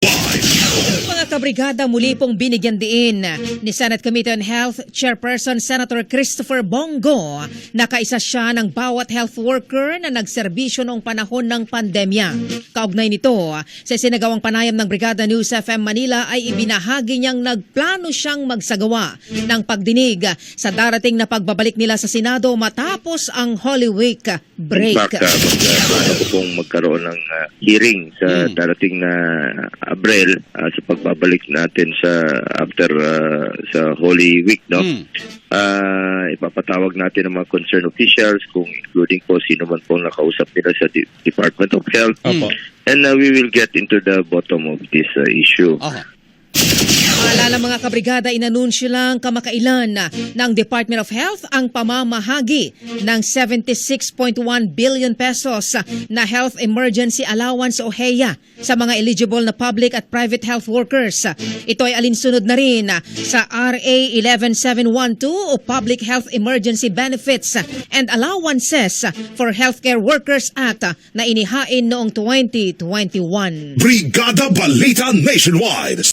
Why? Mga kabrigada muli pong binigyan diin ni Senate Committee on Health Chairperson Senator Christopher Bongo na kaisa siya ng bawat health worker na nagserbisyo noong panahon ng pandemya. Kaugnay nito, sa sinagawang panayam ng Brigada News FM Manila ay ibinahagi niyang nagplano siyang magsagawa ng pagdinig sa darating na pagbabalik nila sa Senado matapos ang Holy Week break. Fact, uh, mag, uh, magkaroon ng uh, hearing sa darating na Abril uh, sa pagbabalik natin sa after uh, sa Holy Week, no? Uh, ipapatawag natin ang mga concerned officials kung including po sino man po nakausap nila sa De- Department of Health. Opo. And uh, we will get into the bottom of this uh, issue. Aha. Maalala mga kabrigada, inanunsyo lang kamakailan ng Department of Health ang pamamahagi ng 76.1 billion pesos na Health Emergency Allowance o HEA sa mga eligible na public at private health workers. Ito ay alinsunod na rin sa RA 11712 o Public Health Emergency Benefits and Allowances for Healthcare Workers Act na inihain noong 2021. Brigada Balita Nationwide.